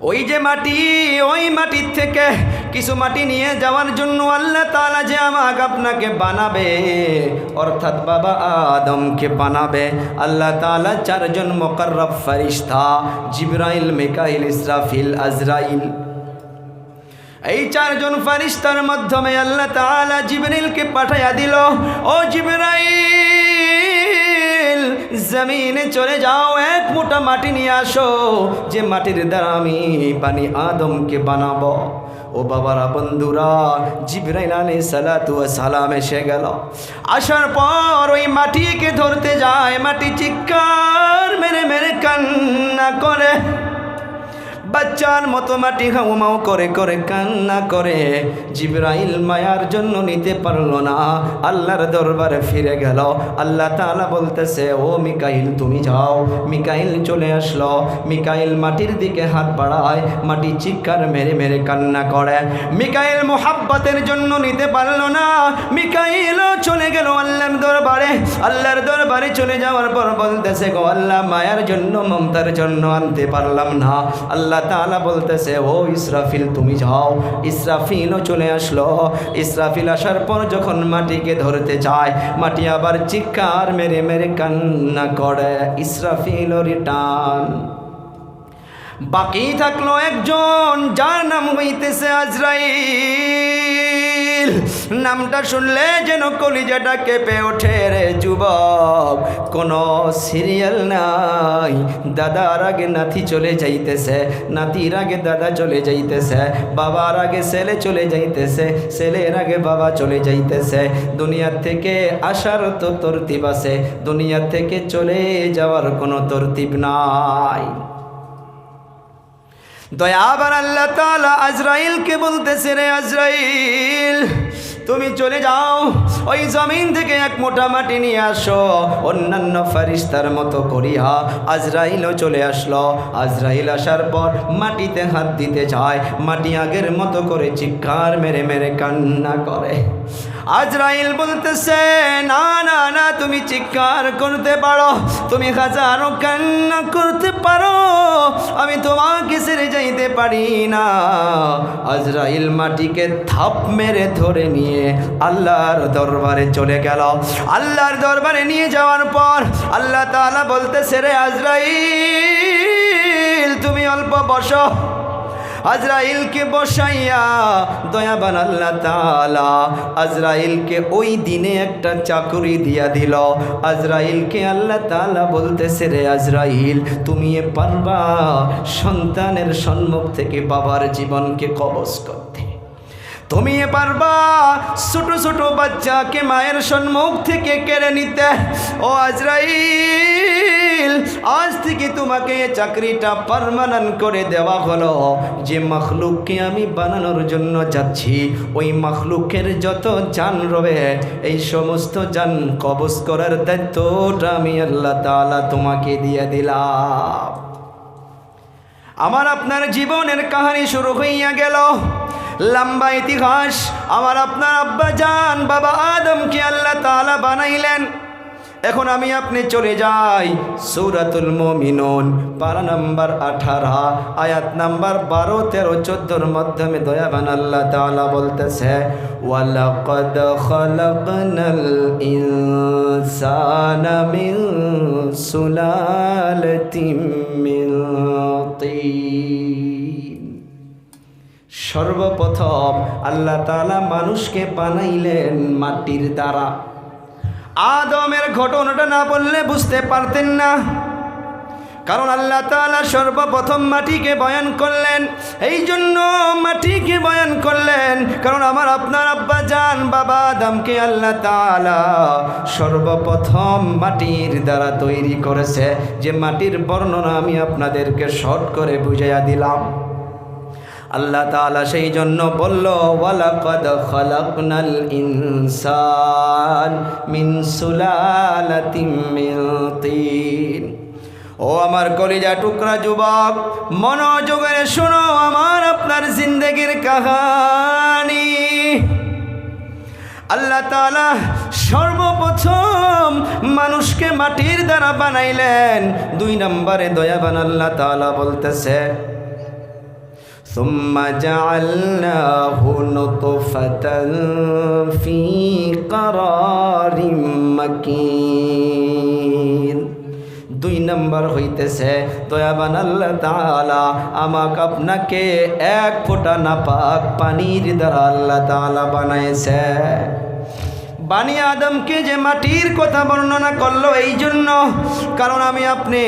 ওই যে মাটি, ওই মাটির থেকে কিছু মাটি নিয়ে যাওয়ার জন্য আল্লাহ তাআলা যে আমাকে আপনাকে বানাবে, অর্থাৎ বাবা আদমকে বানাবে। আল্লাহ তাআলা চারজন মোকাররব ফারিস্তা জিব্রাইল, মেকাইল, ইসরাফিল, আজরাইল। এই চারজন ফারিস্তার মাধ্যমে আল্লাহ তাআলা জিবরিলকে পাঠাইয়া দিল, ও জিবরাইল জমিনে চলে যাও, এক মোটা মাটি নিয়ে আসো। যে মাটির দ্বারা আমি বানি আদমকে বানাবো। ও বাবারা, বন্ধুরা, জিব্রাইল আলী সালাতু সালাম এসে গেল। আসার পর ওই মাটিকে ধরতে যায়, মাটি চিৎকার মেরে মেরে কান্না করে। বাচ্চার মতো মাটি হাউমাউ করে করে, কান্না করে। জিব্রাইল মায়ার জন্য নিতে পারল না। আল্লাহর দরবারে ফিরে গেল। আল্লাহ তাআলা বলতেছে, ও মিকাইল, তুমি যাও। মিকাইল চলে আসলো। মিকাইল মাটির দিকে হাত বাড়ায়, মাটি চিৎকার মেরে মেরে কান্না করে। মিকাইল মোহাব্বতের জন্য নিতে পারল না। মিকাইলও চলে গেল আল্লাহর দরবারে। আল্লাহর দরবারে চলে যাওয়ার পর বলতেছে, গো আল্লাহ, মায়ার জন্য, মমতার জন্য আনতে পারলাম না। আল্লাহ তাআলা বলতেছে, ও ইসরাফিল, তুমি যাও। ইসরাফিলও চলে আসলো। ইসরাফিল আসার পর যখন মাটিকে ধরতে যায়, মাটি আবার চিকার মেরে মেরে কান্না করে। ইসরাফিল রিটার্ন বাকি থাকল একজন, যার নাম হইতেছে আজরাইল। নামটা শুনলে যেন কলিজাটা কেঁপে ওঠে রে যুবক। কোনো সিরিয়াল নাই, দাদার আগে নাতি চলে যাইতেছে, নাতির আগে দাদা চলে যাইতেছে, বাবার আগে ছেলে চলে যাইতেছে, ছেলের আগে বাবা চলে যাইতেছে। দুনিয়ার থেকে আসার তো তরতিব আছে, দুনিয়ার থেকে চলে যাওয়ার কোনো তরতিব নাই। দয়াবার আল্লাহ তালা আজরাইলকে বলতেছে রে আজরাইল, তুমি চলে যাও, ওই জমিন থেকে এক মোটা মাটি নিয়ে আসো, অন্যান্য ফারিস্তার মতো করিয়া আজরাইলও চলে আসলো। আজরাইল আসার পর মাটিতে হাত দিতে যায় মাটি আগের মতো করে চিৎকার মেরে মেরে কান্না করে। আজরাইল বলতেছে, না না না, তুমি চিৎকার করতে পারো। তুমি হাজারো কান্না করতে পারো। আমি তোমাকে ছেড়ে যাইতে পারি না। আজরাইল মাটিকে থাপ মেরে ধরে নিয়ে আল্লাহর দরবারে চলে গেল। আল্লাহর দরবারে নিয়ে যাওয়ার পর আল্লাহ তাআলা বলতেছে, রে আজরাইল, তুমি অল্প বসো। আজরাইলকে বসাইয়া দয়াবান আল্লাহ তাআলা আজরাইলকে ওই দিনে একটা চাকুরি দিয়া দিল। আজরাইলকে আল্লাহ তালা বলতেছে, রে আজরাইল, তুমি এ পারবা সন্তানের সম্মুখ থেকে বাবার জীবনকে কবচ করতে তুমি পারবা? ছোট ছোট বাচ্চাকে মায়ের সম্মুখ থেকে কেড়ে নিতে। ও আজরাইল, আজ থেকে তোমাকে চাকরিটা পারমানেন্ট করে দেওয়া হলো। যে মখলুককে আমি বানানোর জন্য যাচ্ছি, ওই মখলুকের যত জান রবে, এই সমস্ত জান কবজ করার দায়িত্বটা আমি আল্লাহ তাআলা তোমাকে দিয়ে দিলাম। আমার আপনার জীবনের কাহানি শুরু হইয়া গেল। লম্বা ইতিহাস, আমার আপনার আব্বা জান, বাবা আদমকে আল্লাহ তাআলা বানাইলেন। এখন আমি আপনি চলে যাই সৌরাতুল মমিনুন, পারা নাম্বার আঠারো, আয়াত নাম্বার বারো, তেরো, চোদ্দোর মাধ্যমে দয়াবান আল্লাহ তাআলা বলতেছে, ওয়ালাকাদ খলাকনাল সর্বপ্রথম আল্লাহ তালা মানুষকে বানাইলেন মাটির দ্বারা। আদমের ঘটনাটা না বললে বুঝতে পারতেন না। কারণ আল্লাহ তাআলা সর্বপ্রথম মাটিকে বয়ান করলেন। এই জন্য মাটিকে বয়ান করলেন। কারণ আমার আপনার আব্বা জান, বাবা আদমকে আল্লাহ তাআলা সর্বপ্রথম মাটির দ্বারা তৈরি করেছে। যে মাটির বর্ণনা আমি আপনাদেরকে শর্ট করে বুঝাইয়া দিলাম। আল্লাহ তাআলা সেই জন্য বলল, ওয়ালাকাদ খালাকনাল ইনসান মিন সুলালাতিম তিন। ও আমার কলিজা টুকরা যুবক মনোযোগের শোনো আমার আপনার জিন্দগির কাহানি আল্লাহ তাআলা সর্বপ্রথম মানুষকে মাটির দ্বারা বানাইলেন দুই নম্বরে দয়াবান আল্লাহ তাআলা বলতেছে ثم جعلناه نطفة في قرار مكين দুই নম্বর হইতেছে, দয়াবান আল্লাহ তালা আমাকে আপনাকে এক ফোঁটা নাপাক পানির দ্বারা আল্লাহ তালা বানাইছে। বানি আদমকে যে মাটির কথা বর্ণনা করল এই জন্য কারণ আমি আপনি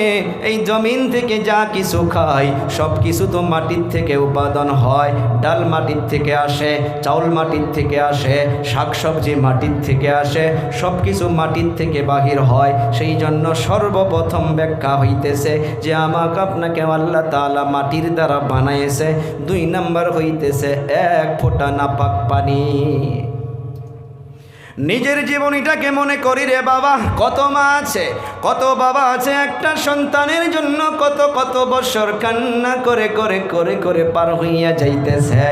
এই জমিন থেকে যা কিছু খাই, সব কিছু তো মাটির থেকে উপাদান হয়। ডাল মাটির থেকে আসে, চাউল মাটির থেকে আসে, শাকসবজি মাটির থেকে আসে, সব কিছু মাটির থেকে বাহির হয়। সেই জন্য সর্বপ্রথম ব্যাখ্যা হইতেছে যে আমাকে আপনাকে আল্লাহ তালা মাটির দ্বারা বানাইছে। দুই নাম্বার হইতেছে এক ফোঁটা নাপাক পানি। নিজের জীবনীটাকে মনে করি রে বাবা, কত মা আছে, কত বাবা আছে, একটা সন্তানের জন্য কত কত বছর কান্না করে করে করে করে পার হইয়া যাইতেছে।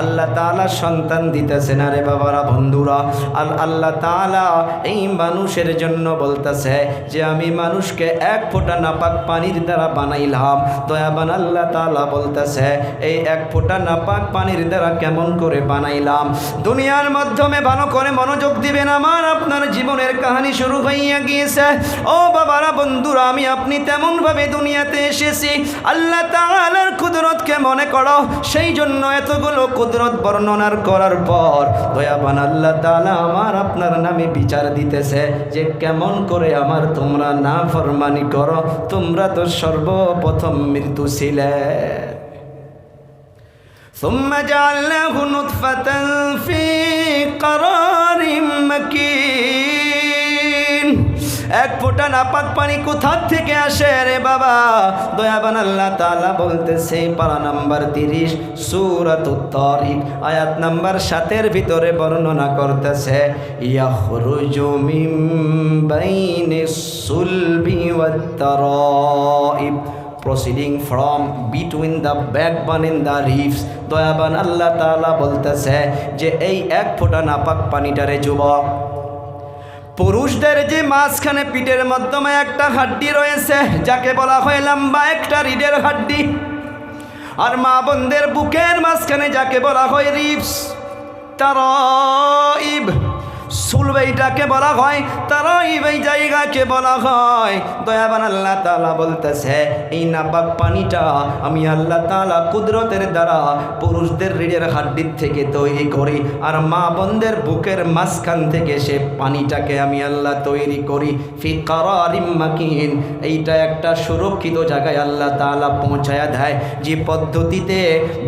আল্লাহ তালা সন্তান দিতেছে না রে বাবারা, বন্ধুরা। আল আল্লাহ তাআলা এই মানুষের জন্য বলতেছে যে, আমি মানুষকে এক ফোঁটা নাপাক পানির দ্বারা বানাইলাম। দয়াবান আল্লাহ তালা বলতেছে, এই এক ফোঁটা নাপাক পানির দ্বারা কেমন করে বানাইলাম? দুনিয়ার মাধ্যমে ভালো করে মনোযোগ দিবেন আমার, আপনার জীবনের কাহিনী শুরু হইয়া গিয়েছে। ও বাবারা, বন্ধুরা, আমি আপনি তেমন ভাবে দুনিয়াতে এসেছি। আল্লাহ তাআলার কুদরতকে মনে করো? সেই জন্য এতগুলো কুদরত বর্ণনার করার পর দয়াবান আল্লাহ তাআলা আমার আপনার নামে বিচার দিতেছে যে কেমন করে আমার তোমরা না ফরমানি করো। তোমরা তো সর্বপ্রথম মৃত্যু ছিলে। ثم جعلناه نطفة في قرار مكين এক ফোঁটা নাপাক পানি কোথা থেকে আসে রে বাবা দয়াবান আল্লাহ তাআলা বলতেছে পারা নাম্বার তিরিশ সুরাত তারিক আয়াত নাম্বার সাতের ভিতরে বর্ণনা করতেছে ইয়াখরুজু মিন বাইনিস সুলবি ওয়াত তারাইব proceeding from between the backbone in the ribs দয়াবান আল্লাহ তাআলা বলতেছে যে, এই এক ফোঁটা নাপাক পানিটারে যুবক পুরুষদের যে মাঝখানে পিঠের মাধ্যমে একটা হাড্ডি রয়েছে, যাকে বলা হয় লম্বা একটা রিডের হাড্ডি। আর মা বোনদের বুকের মাঝখানে যাকে বলা হয় রিপস তারাইব। সুলবেইটাকে বলা হয় তারাইব এই জায়গাকে বলা হয়। দয়াবান আল্লাহ তাআলা বলতেছে, এই নাপাক পানিটা, আমি আল্লাহ তাআলা কুদরতের দ্বারা পুরুষদের রিড়ের হাড্ডির থেকে তৈরি করি, আর মা বোনদের বুকের মাঝখান থেকে সে পানিটাকে আমি আল্লাহ তৈরি করি। ফি কারারিম মাকিন, এইটা একটা সুরক্ষিত জায়গায় আল্লাহ তাআলা পৌঁছায়া দেয়। যে পদ্ধতিতে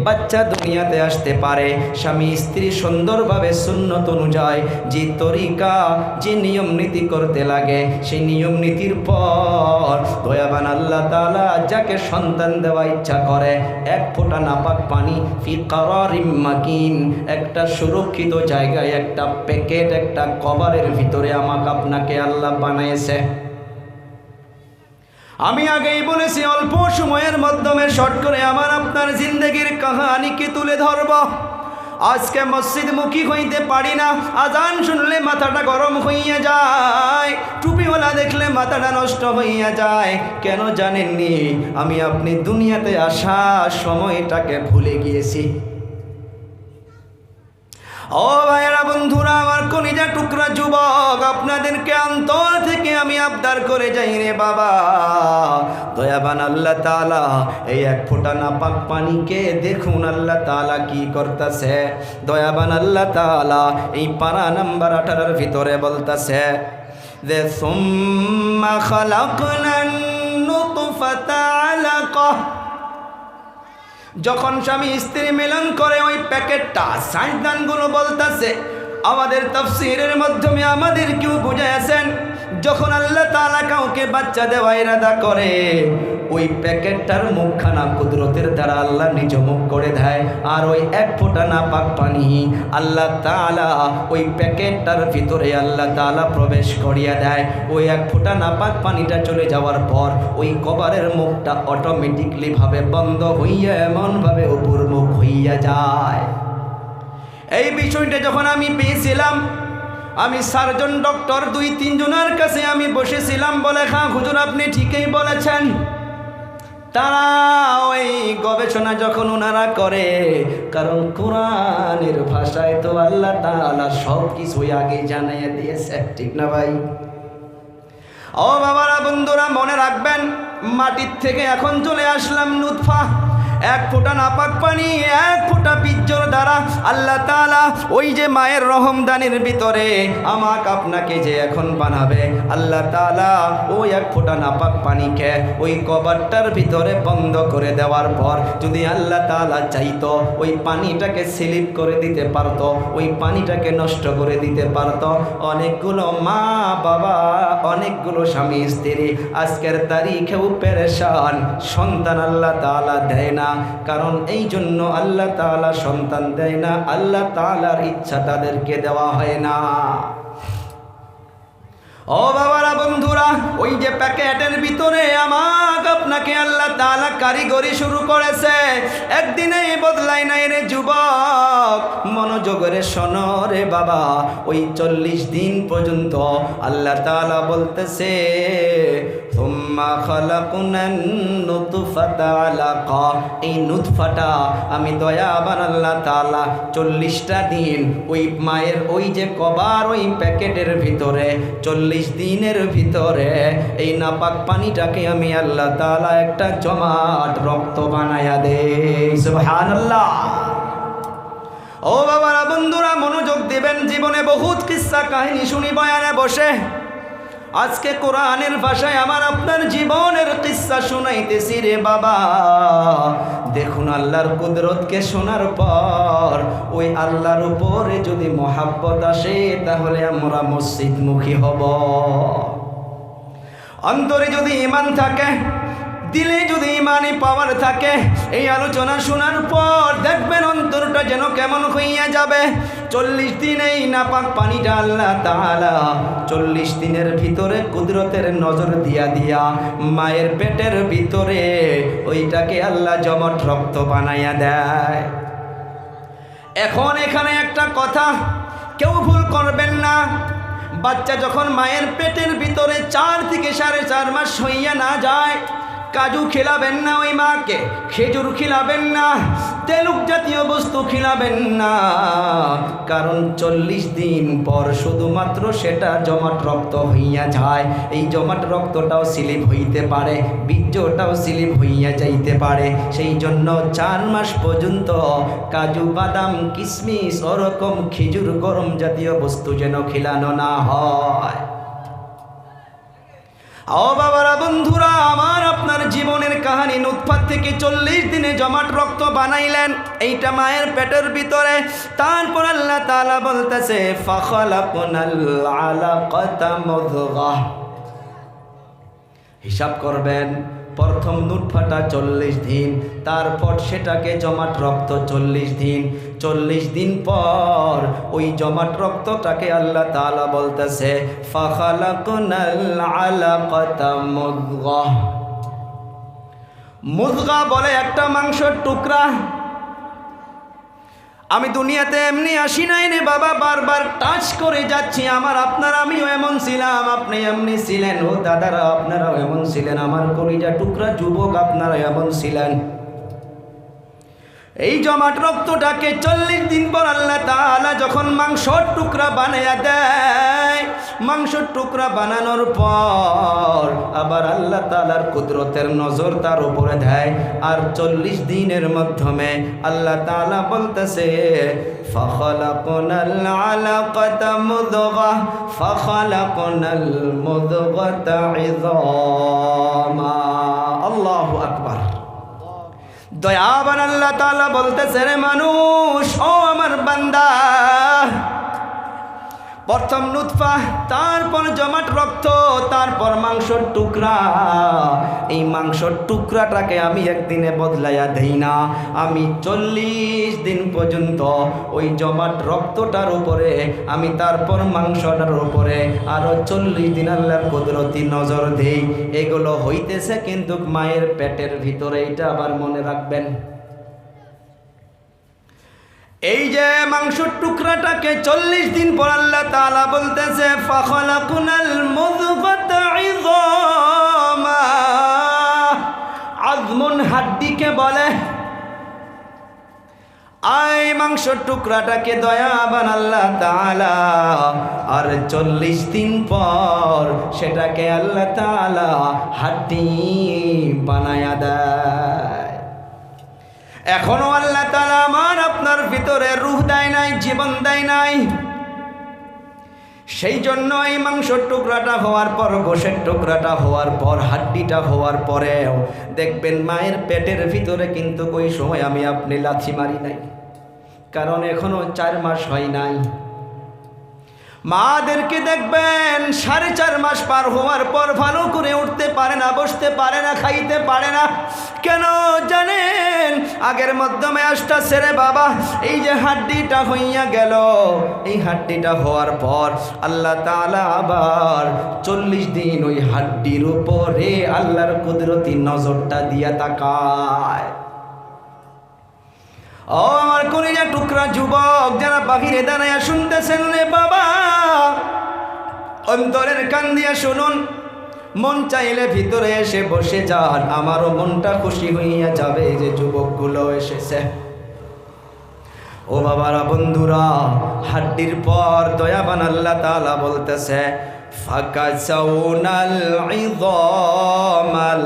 বাচ্চা দুনিয়াতে আসতে পারে, স্বামী স্ত্রী সুন্দরভাবে সুন্নত অনুযায়ী, যে তরিকা, যে নিয়ম নীতি করতে লাগে, সেই নিয়ম নীতির পর দয়াবান আল্লাহ তাআলা যাকে সন্তান দেওয়া ইচ্ছা করে, এক ফোঁটা নাপাক পানি ফি কারারিম মাকিন, একটা সুরক্ষিত জায়গায়, একটা প্যাকেট, একটা কভারের ভিতরে আমাকে আপনাকে আল্লাহ বানিয়েছে আমি আগেই বলেছি, অল্প সময়ের মাধ্যমে শর্ট করে আমার আপনার জিন্দগির কাহানিকে তুলে ধরব। আজকে মসজিদ মুখী হইতে পারি না। আজান শুনলে মাথাটা গরম হইয়া যায়। টুপিওয়ালা দেখলে মাথাটা নষ্ট হইয়া যায়। কেন জানেননি? আমি আপনি দুনিয়াতে আসা সময়টাকে ভুলে গিয়েছি। ও ভাইয়েরা বন্ধুরা, আমার কলিজা টুকরা যুবক, আপনাদেরকে অন্তর থেকে আমি আবদার করে যাই রে বাবা। দয়াবান আল্লাহ তাআলা, এই এক ফোঁটা নাপাক পানিকে দেখুন আল্লাহ তাআলা কি করতেছে। দয়াবান আল্লাহ তাআলা, এই পারা নাম্বার আঠারোর ভিতরে বলতেছে যে, সুম্মা খালাকনান নুতফাতা আলাকাহ যখন স্বামী স্ত্রী মিলন করে, ওই প্যাকেটটা সাইন্সদানগুলো বলতেছে, আমাদের তফসিরের মাধ্যমে আমাদের কেউ বুঝাইছেন যখন আল্লাহ তাআলা কাউকে বাচ্চা দেওয়া ইরাদা করে, ওই প্যাকেটটার মুখখানা কুদরতের দ্বারা আল্লাহ নিজ মুখ করে দেয়। আর ওই এক ফোঁটা না পাক পানি আল্লাহ তাআলা ওই প্যাকেটটার ভিতরে আল্লাহ তাআলা প্রবেশ করিয়া দেয়। ওই এক ফোঁটা না পাক পানিটা চলে যাওয়ার পর, ওই কভারের মুখটা অটোমেটিকলি ভাবে বন্ধ হইয়া, এমনভাবে উপর মুখ হইয়া যায়। এই বিষয়টা যখন আমি পেয়েছিলাম আমি সার্জন, ডক্টর, দুই তিনজনের কাছে আমি বসেছিলাম বলে হ্যাঁ হুজুর, আপনি ঠিকই বলেছেন। তারা ওই গবেষণা যখন ওনারা করে, কারণ কোরআনের ভাষায় তো আল্লাহ তাআলা সব কিছুই আগে জানাইয়া দিয়েছে, ঠিক না ভাই? ও বাবারা, বন্ধুরা, মনে রাখবেন, মাটির থেকে এখন চলে আসলাম নুৎফা এক ফোঁটা নাপাক পানি, এক ফোঁটা পিজ্জর দ্বারা। আল্লাহ তাআলা ওই যে মায়ের রহমদানের ভিতরে আমাকে আপনাকে যে এখন বানাবে, আল্লাহ তাআলা ওই এক ফোঁটা নাপাক পানিকে ওই কবারটার ভিতরে বন্ধ করে দেওয়ার পর যদি আল্লাহ তাআলা চাইতো, ওই পানিটাকে স্লিপ করে দিতে পারতো, ওই পানিটাকে নষ্ট করে দিতে পারতো। অনেকগুলো মা বাবা, অনেকগুলো স্বামী স্ত্রী আজকের তারিখেও পেরেশান, সন্তান আল্লাহ তাআলা দেয় না। কারণ এই জন্য আল্লাহ তালা সন্তান দেয় না, আল্লাহ তালার ইচ্ছা তাদেরকে দেওয়া হয় না। ও বাবারা, বন্ধুরা, ওই যে প্যাকেটের ভিতরে আমাকে আপনাকে আল্লাহ তালা কারিগরি শুরু করেছে। একদিনে বদলাই নাই রে যুবক, মনোযোগরে শোনো রে বাবা। ওই চল্লিশ দিন পর্যন্ত আল্লাহ তালা বলতেছে এই নুতফাটা আমি দয়াবান আল্লাহ তালা চল্লিশটা দিন ওই মায়ের ওই যে কবার ওই প্যাকেটের ভিতরে চল্লিশ দিনের ভিতরে এই নাপাক পানিটাকে আমি আল্লাহ তালা একটা জমাট রক্ত বানাইয়া দে। সুবহানাল্লাহ। ও বাবারা, বন্ধুরা, মনোযোগ দিবেন, জীবনে বহুত কিসা কাহিনী শুনি, বয়ানে বসে। আজকে কোরআনের ভাষায় আমার আপনার জীবনের কিসা শুনাইতেছি রে বাবা। দেখুন আল্লাহর কুদরতকে শোনার পর ওই আল্লাহর উপরে যদি মহাব্বত আসে, তাহলে আমরা মসজিদমুখী হব। অন্তরে যদি ইমান থাকে দিলে যদি ইমানি পাওয়ার থাকে, এই আলোচনা শোনার পর দেখবেন অন্তরটা যেন কেমন হইয়া যাবে। চল্লিশ দিন এই নাপাক পানিটা আল্লাহ তাহালা চল্লিশ দিনের ভিতরে কুদরতের নজর দিয়া দিয়া মায়ের পেটের ভিতরে ওইটাকে আল্লাহ জমট রক্ত বানাইয়া দেয়। এখন এখানে একটা কথা, কেউ ভুল করবেন না। বাচ্চা যখন মায়ের পেটের ভিতরে চার থেকে সাড়ে চার মাস হইয়া না যায় কাজু খেলাবেন না ওই মাকে, খেজুর খিলাবেন না, তেলুক জাতীয় বস্তু খিলাবেন না। কারণ চল্লিশ দিন পর শুধুমাত্র সেটা জমাট রক্ত হইয়া যায়। এই জমাট রক্তটাও স্লিপ হইতে পারে, বীর্যটাও স্লিপ হইয়া যাইতে পারে। সেই জন্য চার মাস পর্যন্ত কাজু, বাদাম কিশমিশ ওরকম খেজুর, গরম জাতীয় বস্তু যেন খিলানো না হয়। ও বাবারা, বন্ধুরা, আমার আপনার জীবনের কাহানি নুৎফাত থেকে চল্লিশ দিনে জমাট রক্ত বানাইলেন। এইটা মায়ের পেটের ভিতরে। তারপর আল্লাহ তাআলা বলতেছে হিসাব করবেন, প্রথম নুটফাটা চল্লিশ দিন, তারপর সেটাকে জমাট রক্ত চল্লিশ দিন। চল্লিশ দিন পর ওই জমাট রক্তটাকে আল্লাহ তাআলা বলতেছে মুদগা। বলে একটা মাংসের টুকরা। আমি দুনিয়াতে এমনি আসি নাই রে বাবা, বারবার টাচ করে যাচ্ছি। আমার আপনার আমিও এমন ছিলাম, আপনি এমনি ছিলেন। ও দাদারা, আপনারাও এমন ছিলেন। আমার কলিজা টুকরা, যুবক আপনারা এমন ছিলেন। এই জমাট রক্তটাকে চল্লিশ দিন পর আল্লাহ তাআলা যখন মাংসর টুকরা বানাইয়া দেয় মাংসর টুকরা বানানোর পর আবার আল্লাহ তাআলার কুদরতের নজর তার উপরে দেয় আর চল্লিশ দিনের মাধ্যমে আল্লাহ তাআলা বলতেছে فخلقنا العلقة مضغة فخلقنا المضغة عظاما الله أكبر দয়াবান আল্লাহ তালা বলতেছে রে মানুষ ও আমার বান্দা প্রথম নুৎফা, তারপর জমাট রক্ত, তারপর মাংসর টুকরা। এই মাংসর টুকরাটাকে আমি একদিনে বদলাইয়া দেই না। আমি চল্লিশ দিন পর্যন্ত ওই জমাট রক্তটার উপরে, আমি তারপর মাংসটার উপরে আরও চল্লিশ দিন আল্লাহর কুদরতি নজর দেই। এগুলো হইতেছে কিন্তু মায়ের পেটের ভিতরে এটা আবার মনে রাখবেন। এই যে মাংসর টুকরাটাকে চল্লিশ দিন পর আল্লাহ তালা বলতেছে মুযগাতা ইযামা। আজমন হাড্ডিকে বলে আই মাংস টুকরাটাকে দয়াবান আল্লাহ তালা আর চল্লিশ দিন পর সেটাকে আল্লাহ তালা হাড্ডি বানায়া দেয়। এখনও আল্লাহ তালা আমার আপনার ভিতরে রুহ দেয় নাই, জীবন দেয় নাই। সেই জন্য এই মাংসর টুকরাটা হওয়ার পর গোষের টুকরাটা হওয়ার পর, হাড্ডিটা হওয়ার পরেও দেখবেন মায়ের পেটের ভিতরে কিন্তু ওই সময় আমি আপনি লাথি মারি নাই। কারণ এখনও চার মাস হয় নাই। মাদেরকে দেখবেন, সাড়ে চার মাস পার হওয়ার পর ভালো করে উঠতে পারে না, বসতে পারে না, খাইতে পারে না। কেন জানেন? আগের মাধ্যমে আসটা ছেড়ে বাবা, এই যে হাড্ডিটা হইয়া গেল। এই হাড্ডিটা হওয়ার পর আল্লাহ তাআলা আবার চল্লিশ দিন ওই হাড্ডির উপরে আল্লাহর কুদরতি নজরটা দিয়া তাকায়। ও আমার কলিজা টুকরা যুবক, যারা বাহিরে দাঁড়াইয়া শুনতেছেন রে বাবা, অন্তরের কান দিয়া শুনুন। মন চাইলে ভিতরে এসে বসে যান, আমারও মনটা খুশি হইয়া যাবে যে যুবকগুলো এসেছে। ও বাবারা, বন্ধুরা, হাড্ডির পর দয়াবান আল্লাহ তাআলা বলতেছে ফাঁকা চাউনাল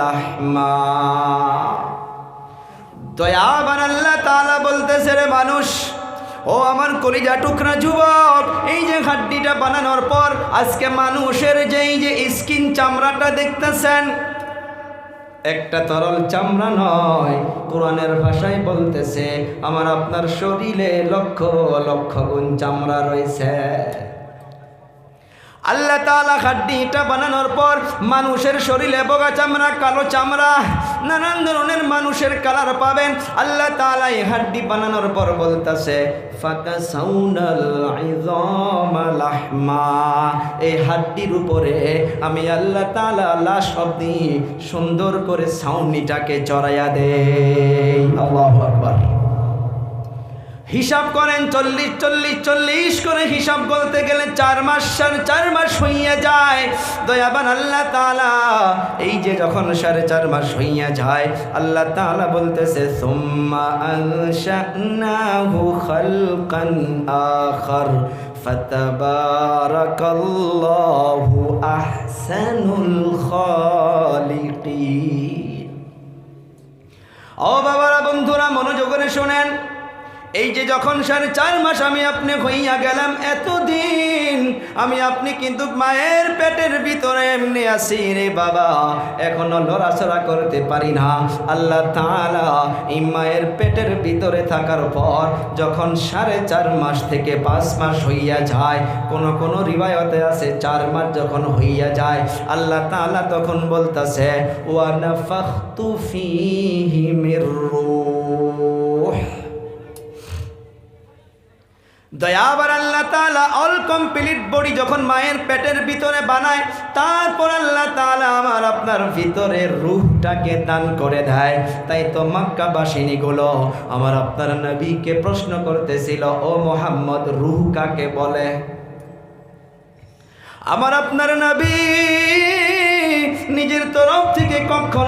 লাহমা। দয়াবান আল্লাহ তাআলা বলতেছে রে মানুষ, ও আমার কলিজা টুকরা যুবক, এই যে হাড্ডিটা বানানোর পর আজকে মানুষের যে এই যে স্কিন চামড়াটা দেখতেছেন, একটা তরল চামড়া নয়, কোরআনের ভাষায় বলতেছে, আমার আপনার শরীরে লক্ষ লক্ষ গুণ চামড়া রয়েছে। আল্লাহ তালা হাড্ডিটা বানানোর পর মানুষের শরীরে বোগা চামড়া, কালো চামড়া, নানান ধরনের মানুষের কালার পাবেন। আল্লাহ তালা এই হাড্ডি বানানোর পর বলতেছে ফাঁকা সাউনাল এই হাড্ডির উপরে আমি আল্লাহ তালা লাশ অব্দি সুন্দর করে সাউনিটাকে চড়াইয়া দেই। আল্লাহ আকবার। হিসাব করেন চল্লিশ চল্লিশ চল্লিশ করে হিসাব বলতে গেলে চার মাস চার মাস হইয়া যায়। দয়াবান আল্লাহ তালা এই যে যখন সাড়ে চার মাস হইয়া যায়, আল্লাহ তালা বলতেছে আখর ও বাবারা, বন্ধুরা মনোযোগরে শোনেন। এই যে যখন সাড়ে চার মাস আমি আপনি হইয়া গেলাম, এতদিন আমি আপনি কিন্তু মায়ের পেটের ভিতরে এমনি আছি রে বাবা। এখনও লড়াচড়া করতে পারি না। আল্লাহ তাআলা এই মায়ের পেটের ভিতরে থাকার পর যখন সাড়ে চার মাস থেকে পাঁচ মাস হইয়া যায়, কোন কোন রিবায়তে আছে, চার মাস যখন হইয়া যায়, আল্লাহ তাআলা তখন বলতাছে, ওয়া নাফাখতু ফীহি মির রূহ। দয়াবার আল্লাহ তালা অল কমপ্লিট বডি যখন মায়ের পেটের ভিতরে বানায়, তারপর আল্লাহ তালা আমার আপনার ভিতরে রুহটাকে দান করে দেয়। তাই তো মক্কাবাসিনীগুলো আমার আপনার নবীকে প্রশ্ন করতেছিল, ও মোহাম্মদ, রুহ কাকে বলে? আমার আপনার নবী নিজের তরফ থেকে কখনো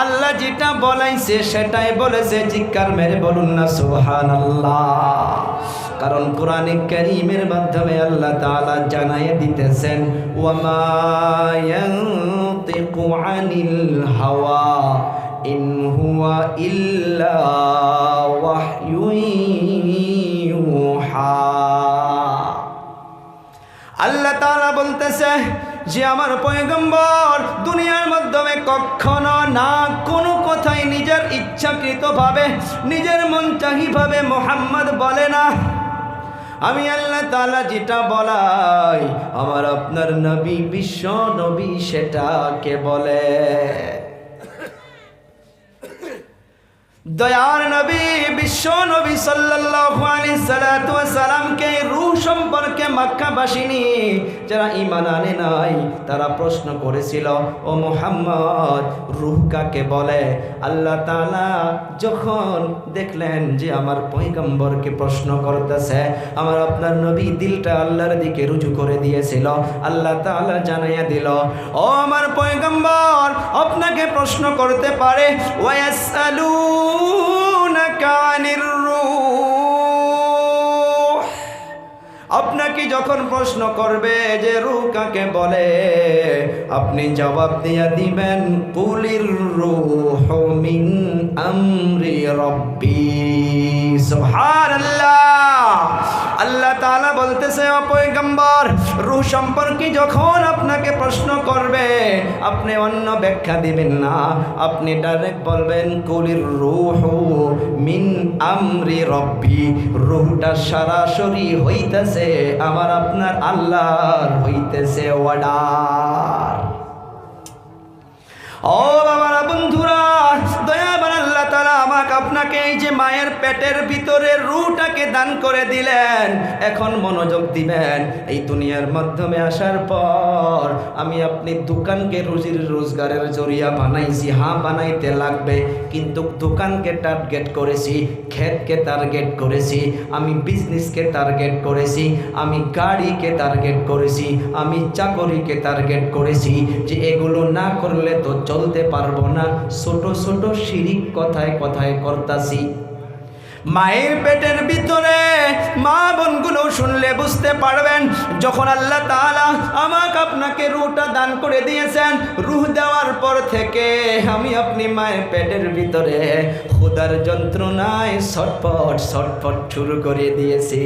আল্লাহ যেটা বলাইছে সেটাই বলেছে চিৎকার মেরে বলুন না সুহান আল্লাহ কারণ কোরআনে করিমের মাধ্যমে আল্লাহ তাআলা জানাইয়ে দিতেছেন, ওয়ামা ইয়ানতিকু আনিল হাওয়া, ইন হুয়া ইল্লা আল্লাহ তাআলা বলতেছে যে আমার পয়গম্বর, দুনিয়ার মাধ্যমে কখনো না, কোনো কথাই নিজের ইচ্ছাকৃতভাবে, নিজের মন চাহিভাবে মোহাম্মদ বলে না। আমি আল্লাহ তাআলা যেটা বলাই, আমার আপনার নবী, বিশ্ব নবী সেটাকে বলে। দয়ার নবী, বিশ্ব নবী ওয়াস সালামকে সম্পর্কে মক্কাবাসিনী যারা ঈমান আনে নাই, তারা প্রশ্ন করেছিল, ও মুহাম্মদ, রূহ কাকে বলে? আল্লাহ তাআলা যখন দেখলেন যে আমার পয়গম্বরকে প্রশ্ন করতেছে, আমার আপনার নবী দিলটা আল্লাহর দিকে রুজু করে দিয়েছিল। আল্লাহ তাআলা জানাইয়া দিল, ও আমার পয়গম্বর, আপনাকে প্রশ্ন করতে পারে ওয়াসালুনাকা আনির আপনাকে যখন প্রশ্ন করবে যে রু কাকে বলে, আপনি জবাব দিয়া দিবেন, কুলির রূহ মিন আমরি রব্বি। আল্লাহ তাআলা বলতেছে অপয়গম্বর রূহ সম্পর্কে যখন আপনাকে প্রশ্ন করবে, আপনি অন্য ব্যাখ্যা দিবেন না। আপনি ডাইরেক্ট বলবেন, কুলির রূহ মিন আমরি রব্বি। রূহটা সরাসরি হইতেছে আমার আপনার আল্লাহর হইতেছে ওয়াডার ও আল্লাহ আমাকে আপনাকে এই যে মায়ের পেটের ভিতরে রুটাকে দান করে দিলেন, এখন মনোযোগ দিবেন। এই দুনিয়ার মাধ্যমে আসার পর আমি আপনি দোকানকে রুজির রোজগারের জরিয়া বানাইছি হ্যাঁ বানাইতে লাগবে, কিন্তু দোকানকে টার্গেট করেছি, ক্ষেতকে টার্গেট করেছি, আমি বিজনেসকে টার্গেট করেছি, আমি গাড়িকে টার্গেট করেছি, আমি চাকরিকে টার্গেট করেছি, যে এগুলো না করলে তো চলতে পারব না। ছোট ছোট শিরিক কথায় কথায় করতাছি। মায়ের পেটের ভিতরে মা বোনগুলো শুনলে বুঝতে পারবেন, যখন আল্লাহ তাআলা আমাকে আপনাকে রুহটা দান করে দিয়েছেন, রুহ দেওয়ার পর থেকে আমি আপনি মায়ের পেটের ভিতরে ক্ষুদার যন্ত্রণায় ছটপট ছটপট শুরু করে দিয়েছি।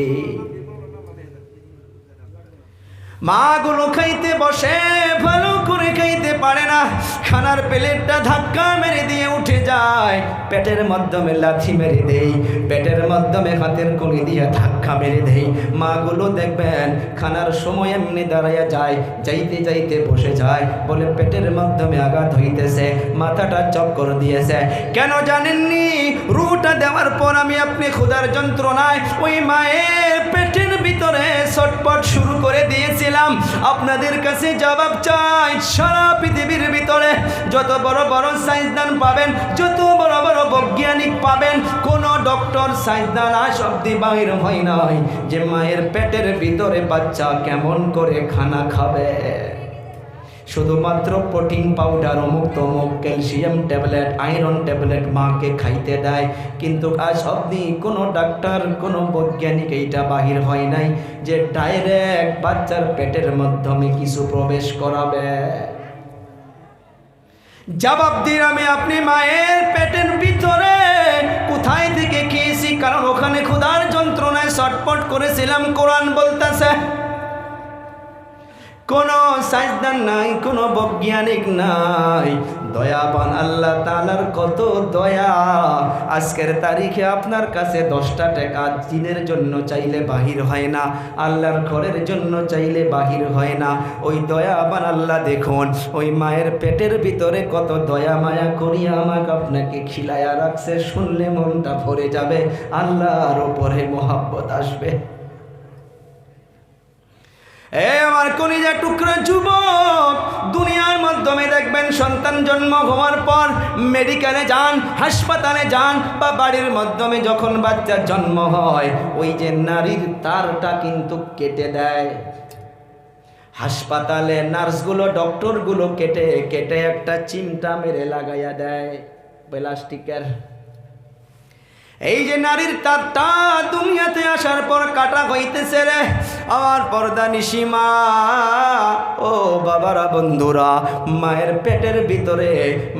মাগুলো খাইতে বসে, ভালো করে খাইতে পারে না। খানার প্লেটটা ধাক্কা মেরে দিয়ে উঠে যায়। পেটের মাধ্যমে লাথি মেরে দেই, পেটের মাধ্যমে হাতের কলি দিয়ে ধাক্কা মেরে দেই। মাগুলো দেখবেন, খানার সময় এমনি দাঁড়াইয়া যায়, যাইতে যাইতে বসে যায়। বলে, পেটের মাধ্যমে আঘাত হইতেছে, মাথাটা চক্কর দিয়েছে। কেন জানেননি? রুটা দেওয়ার পর আমি আপনি ক্ষুধার যন্ত্রণায় ওই মায়ের পেটের ভিতরে ছটপট শুরু করে দিয়েছিলাম। আপনাদের কাছে জবাব চাই। সারা পৃথিবীর ভিতরে যত বড় বড় সাইন্সদান পাবেন, যত বড় বড় বৈজ্ঞানিক পাবেন, কোন ডক্টর, সাইন্সদান আস অব্দি বাহির হয় নাই যে মায়ের পেটের ভিতরে বাচ্চা কেমন করে খানা খাবে। শুধুমাত্র প্রোটিন পাউডার অমুক তমুক ক্যালসিয়াম ট্যাবলেট আয়রন ট্যাবলেট মাকে খাইতে দেয়। কিন্তু আজ অবধি কোনো ডাক্তার কোনো বৈজ্ঞানিক এইটা বাহির হয় নাই যে ডাইরেক্ট বাচ্চার পেটের মাধ্যমে কিছু প্রবেশ করাবে। জবাব আমি আপনি মায়ের পেটের ভিতরে। কোথায় থেকে খেয়েছি? কারণ ওখানে ক্ষুধার যন্ত্রণায় ছটপট করেছিলাম, কোরআন বলতেছে কোনো সাইন্সদান নাই, কোনো বৈজ্ঞানিক নাই। দয়াবান আল্লাহ তালার কত দয়া। আজকের তারিখে আপনার কাছে দশটা টাকা দিনের জন্য চাইলে বাহির হয় না, আল্লাহর ঘরের জন্য চাইলে বাহির হয় না। ওই দয়াবান আল্লাহ দেখুন, ওই মায়ের পেটের ভিতরে কত দয়া মায়া করিয়া আমাকে আপনাকে খিলাইয়া রাখছে, শুনলে মনটা ভরে যাবে, আল্লাহর ওপরে মোহাব্বত আসবে। এ আমার কলিজা টুকরা যুবক, দুনিয়ার মাধ্যমে দেখবেন সন্তান জন্ম হওয়ার পর মেডিকেলে যান, হাসপাতালে যান বা বাড়ির মাধ্যমে যখন বাচ্চার জন্ম হয়, ওই যে নারীর তারটা কিন্তু কেটে দেয়। হাসপাতালে নার্সগুলো, ডক্টরগুলো কেটে কেটে একটা চিমটা মেরে লাগাইয়া দেয় প্লাস্টিকের। এই যে নারীর তারটা দুনিয়াতে আসার পর কাটা হইতেছে রে। আমার পর্দা নিশিমা, ও বাবারা বন্ধুরা, মায়ের পেটের ভিতরে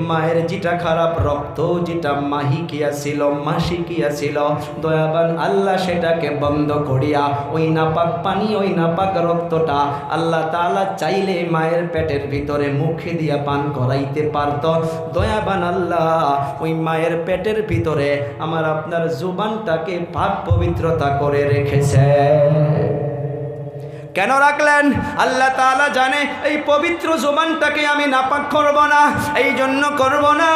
মায়ের যেটা খারাপ রক্ত, যেটা মাহিকিয়া ছিল মাসিকিয়া ছিল, দয়াবান আল্লাহ সেটাকে বন্ধ করিয়া ওই নাপাক পানি, ওই নাপাক রক্তটা আল্লাহ তালা চাইলে মায়ের পেটের ভিতরে মুখে দিয়া পান করাইতে পারত। দয়াবান আল্লাহ, ওই মায়ের পেটের ভিতরে আমার আপনার জুবানটাকে পাক পবিত্রতা করে রেখেছে। কেন রাখলেন? আল্লাহ তাআলা জানে, এই পবিত্র জোবানটাকে আমি নাপাক করব না, এই জন্য করব না।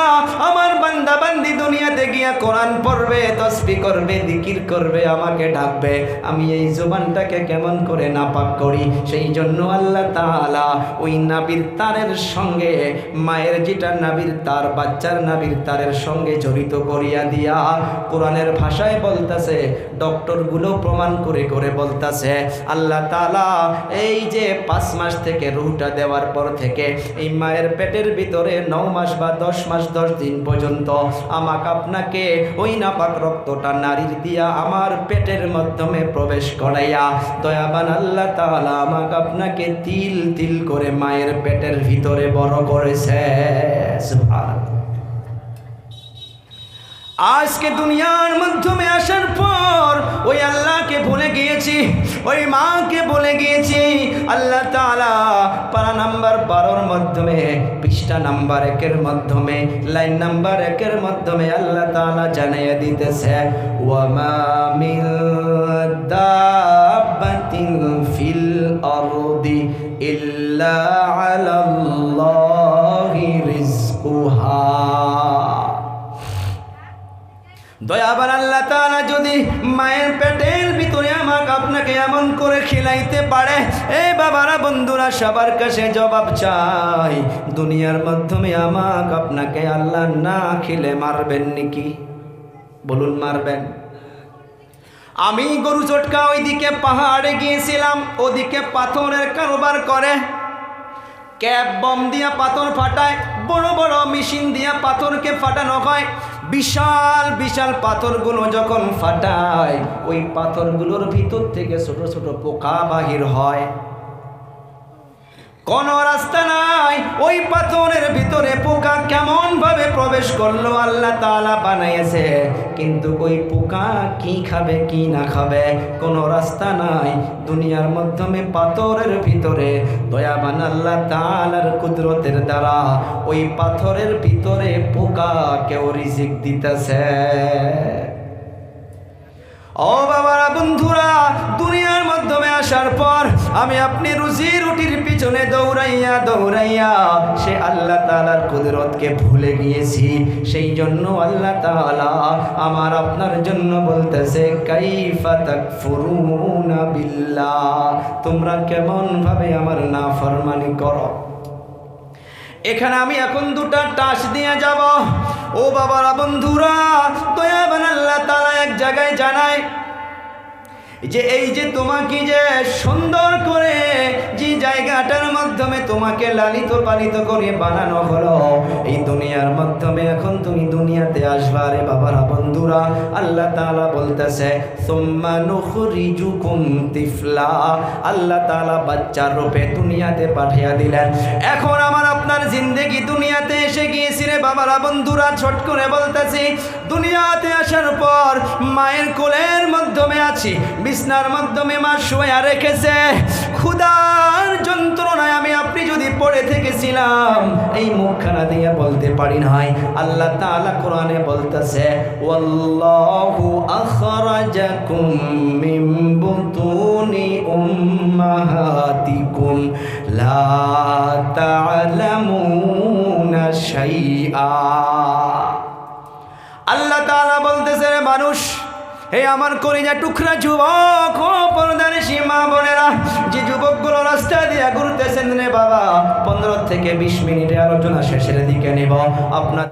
আমার বান্দা বান্দি দুনিয়াতে গিয়া কোরআন পড়বে, তসবি করবে দিকির করবে, আমাকে ডাকবে। আমি এই জোবানটাকে কেমন করে নাপাক করি? সেই জন্য আল্লাহ তাআলা ওই নাবির তারের সঙ্গে, মায়ের যেটা নাবির তার, বাচ্চার নাবির তারের সঙ্গে জড়িত করিয়া দিয়া কোরআনের ভাষায় বলতাছে, ডক্টরগুলো প্রমাণ করে করে বলতাছে, আল্লাহ তাআলা এই যে পাঁচ মাস থেকে রুহটা দেওয়ার পর থেকে এই মায়ের পেটের ভিতরে নৌ মাস বা দশ মাস, দশ দিন পর্যন্ত আমাকে আপনাকে ওই নাপাক রক্তটা নারীর দিয়া আমার পেটের মাধ্যমে প্রবেশ করাইয়া দয়াবান আল্লাহ তাআলা আমাকে আপনাকে তিল তিল করে মায়ের পেটের ভিতরে বড় করেছে। আজকে দুনিয়ার মাধ্যমে আসার পর ওই আল্লাহকে ভুলে গিয়েছি, ওই মাকে বলে গিয়েছি। আল্লাহ তাআলা পারা নাম্বার বারোর মাধ্যমে, পৃষ্ঠা নাম্বার একের মাধ্যমে, লাইন নাম্বার একের মাধ্যমে আল্লাহ তাআলা জানিয়ে দিতেছে ফিল আরদি ইল্লা আলাল্লাহি রিজকুহা। দয়াবার আল্লাহ তাআলা যদি মায়ের পেটের ভিতরে আমাকে আপনাকে এমন করে খিলাইতে পারে এই বাবারা বন্ধুরা, সবার কাছে জবাব চাই, দুনিয়ার মাধ্যমে আমাকে আপনাকে আল্লাহ না খেলে মারবেন নাকি? বলুন, মারবেন। আমি গরু চটকা ওইদিকে পাহাড়ে গিয়েছিলাম, ওদিকে পাথরের কারবার করে। ক্যাব বম দিয়া পাথর ফাটায়, বড় বড় মেশিন দিয়া পাথরকে ফাটানো হয়। বিশাল বিশাল পাথরগুলো যখন ফাটায়, ওই পাথরগুলোর ভিতর থেকে ছোট ছোট পোকা বাহির হয়। কোন রাস্তা নাই, ওই পাথরের ভিতরে পোকা কেমন ভাবে প্রবেশ করল আল্লাহ তাআলা বানাইছে কিন্তু ওই পোকা কি খাবে, কি না খাবে, কোনো রাস্তা নাই। দুনিয়ার মাধ্যমে পাথরের ভিতরে দয়াবান আল্লাহ তাআলার কুদরতের দ্বারা ওই পাথরের ভিতরে পোকা কেউ রিজিক দিতেছে। ও বাবারা, বন্ধুরা, দুনিয়ার মাধ্যমে আসার পর আমি আপনি রুজি রুটির পিছনে দৌড়াইয়া দৌড়াইয়া সে আল্লাহ তাআলার কুদরতকে ভুলে গিয়েছি। সেই জন্য আল্লাহ তাআলা আমার আপনার জন্য বলতেছে বিল্লাহ। তোমরা কেমন ভাবে আমার নাফরমানি করো? এখানে আমি এখন দুটা টাস দিয়ে যাব। ও বাবারা বন্ধুরা দয়াবান আল্লাহ তারা এক জায়গায় জানায় যে এই যে তোমাকে যে সুন্দর করে যে জায়গাটার মাধ্যমে তোমাকে লালিত পালিত করে বানানো হলো, এই দুনিয়ার মাধ্যমে এখন তুমি দুনিয়াতে আসবা রে বাবারা বন্ধুরা। আল্লাহ তালা বলতেছে আল্লাহ তালা বাচ্চার রূপে দুনিয়াতে পাঠিয়ে দিলেন। এখন আমার আপনার জিন্দেগি দুনিয়াতে এসে গিয়েছি রে বাবারা, বন্ধুরা ছোট করে বলতেছি, দুনিয়াতে আসার পর মায়ের কোলের মাধ্যমে আছি, বিছনার মাধ্যমে মা শোয়া রেখেছে। ক্ষুধার যন্ত্রণায় আমি আপনি যদি পড়ে থেকেছিলাম, এই মুখখানা দিয়ে বলতে পারি নাই। আল্লাহ তাআলা কোরআনে বলতেছে, ওয়াল্লাহু আখরাজাকুম বুতুনি উম্মাহাতিকুম। লা তা'লামুনা শাইআ আল্লাহ তাআলা বলতেছে মানুষ, হে আমার কলিজা টুকরা যুবক, ও পর্দার সীমা বোনেরা, যে যুবকগুলো রাস্তা দিয়ে ঘুরতেছেন রে বাবা, পনেরো থেকে বিশ মিনিটে আলোচনা শেষের দিকে নেব। আপনার